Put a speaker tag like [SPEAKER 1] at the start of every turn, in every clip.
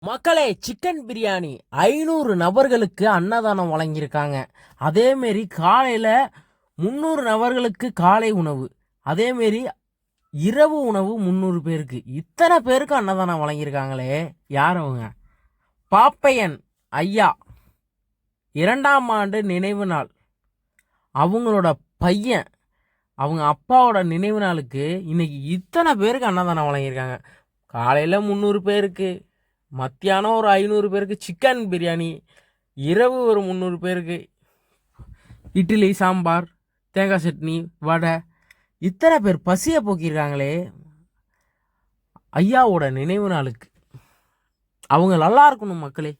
[SPEAKER 1] மக்களே சிக்கன் பிரியாணி ஐநூறு நபர்களுக்கு அன்னதானம் வழங்கியிருக்காங்க. அதேமாரி காலையில் முந்நூறு நபர்களுக்கு காலை உணவு. அதேமாரி இரவு உணவு முந்நூறு பேருக்கு. இத்தனை பேருக்கு அன்னதானம் வழங்கியிருக்காங்களே யார் அவங்க? பாப்பையன் ஐயா இரண்டாம் ஆண்டு நினைவு நாள். அவங்களோட பையன் அவங்க அப்பாவோட நினைவு நாளுக்கு இன்னைக்கு இத்தனை பேருக்கு அன்னதானம் வழங்கியிருக்காங்க. காலையில் முந்நூறு பேருக்கு. மத்தியானம் ஒரு ஐநூறு பேருக்கு சிக்கன் பிரியாணி இரவு ஒரு முந்நூறு பேருக்கு இட்லி சாம்பார் தேங்காய் சட்னி வடை. இத்தனை பேர் பசியை போக்கியிருக்காங்களே. ஐயாவோட நினைவு நாளுக்கு. அவங்க நல்லா இருக்கணும் மக்களே.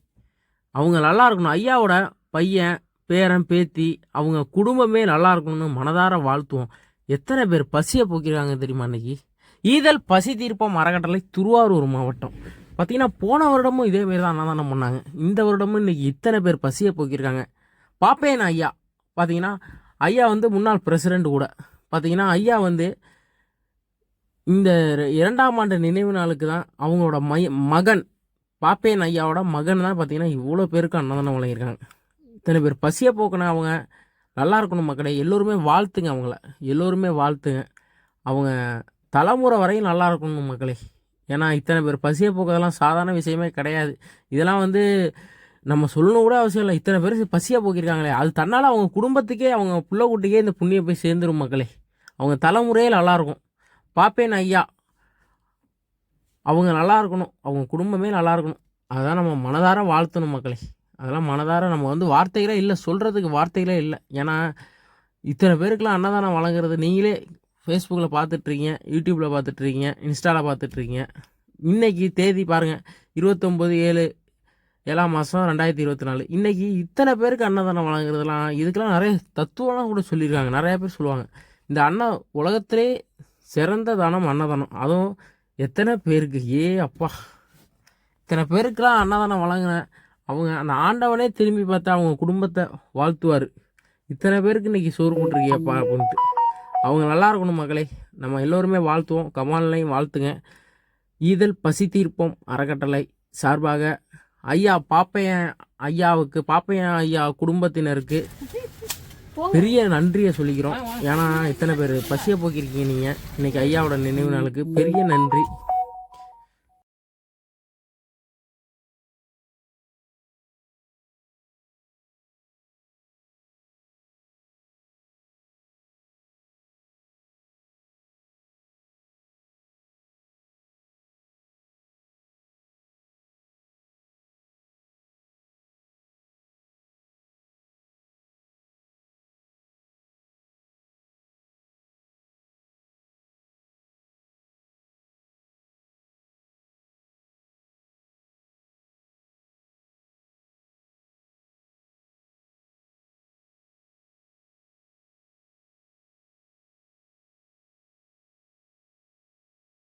[SPEAKER 1] அவங்க நல்லா இருக்கணும். ஐயாவோட பையன் பேரன் பேத்தி அவங்க குடும்பமே நல்லா இருக்கணும்னு மனதார வாழ்த்துவோம். எத்தனை பேர் பசியை போக்கியிருக்காங்க தெரியுமா அன்னைக்கு? ஈதல் பசி தீர்ப்பம் அறக்கட்டளை திருவாரூர் மாவட்டம். பார்த்தீங்கன்னா போன வருடமும் இதே மாரி தான் அன்னதானம் பண்ணாங்க இந்த வருடமும் இன்றைக்கி இத்தனை பேர் பசியை போக்கியிருக்காங்க. பாப்பேன் ஐயா. பார்த்தீங்கன்னா ஐயா வந்து முன்னாள் பிரசிடெண்ட் கூட. பார்த்தீங்கன்னா ஐயா வந்து இந்த ரெ- இரண்டாம் ஆண்டு நினைவு நாளுக்கு தான் அவங்களோட மைய மகன் பாப்பேன் ஐயாவோட மகன் தான் பார்த்தீங்கன்னா இவ்வளோ பேருக்கு அன்னதானம் வழங்கியிருக்காங்க. இத்தனை பேர் பசியை போக்கின அவங்க. நல்லா இருக்கணும் மக்களே. எல்லோருமே வாழ்த்துங்க அவங்கள. எல்லோருமே வாழ்த்துங்க. அவங்க தலைமுறை வரையும் நல்லா இருக்கணும் மக்களே. ஏன்னா இத்தனை பேர் பசியை போக்குறதெல்லாம் சாதாரண விஷயமே கிடையாது. இதெல்லாம் வந்து நம்ம சொல்லணும் கூட அவசியம் இல்லை. இத்தனை பேர் பசியாக போக்கியிருக்காங்களே அது தன்னால் அவங்க குடும்பத்துக்கே அவங்க பிள்ளை குட்டிக்கே இந்த புண்ணியம் போய் சேர்ந்துரும் மக்களே. அவங்க தலைமுறையே நல்லாயிருக்கும் பாப்பேன் ஐயா. அவங்க நல்லா இருக்கணும். அவங்க குடும்பமே நல்லா இருக்கணும். அதான் நம்ம மனதார வாழ்த்தணும் மக்களே. அதெல்லாம் மனதார நம்ம வந்து வார்த்தைகளே இல்லை. சொல்கிறதுக்கு வார்த்தைகளே இல்லை. ஏன்னா இத்தனை பேருக்கெலாம் அன்னதானம் வழங்குறது நீங்களே ஃபேஸ்புக்கில் பார்த்துட்ருக்கீங்க யூடியூப்பில் பார்த்துட்ருக்கீங்க இன்ஸ்டாவில் பார்த்துட்ருக்கீங்க. இன்னைக்கு தேதி பாருங்கள் இருபத்தொம்போது ஏழு ஏழாம் மாதம் ரெண்டாயிரத்தி இருபத்தி நாலு. இன்றைக்கி இத்தனை பேருக்கு அன்னதானம் வழங்குறதுலாம் இதுக்கெல்லாம் நிறைய தத்துவம்லாம் கூட சொல்லியிருக்காங்க. நிறைய பேர் சொல்லுவாங்க. இந்த அன்ன உலகத்திலே சிறந்த தானம் அன்னதானம். அதுவும் எத்தனை பேருக்கு? ஏ அப்பா. இத்தனை பேருக்கெல்லாம் அன்னதானம் வழங்கினேன் அவங்க அந்த ஆண்டவனே திரும்பி பார்த்தா அவங்க குடும்பத்தை வாழ்த்துவார். இத்தனை பேருக்கு இன்றைக்கி சோறு போட்டிருக்கியப்பா அப்படின்ட்டு. அவங்க நல்லா இருக்கணும் மக்களே. நம்ம எல்லோருமே வாழ்த்துவோம். கமாலையும் வாழ்த்துங்க. ஈதல் பசி தீர்ப்போம் அறக்கட்டளை சார்பாக. ஐயா பாப்பையன் ஐயாவுக்கு பாப்பையன் ஐயா குடும்பத்தினருக்கு பெரிய நன்றியை சொல்லிக்கிறோம். ஏன்னா இத்தனை பேர் பசியை போக்கியிருக்கீங்க நீங்கள் இன்னைக்கு ஐயாவோட நினைவு நாளுக்கு பெரிய நன்றி.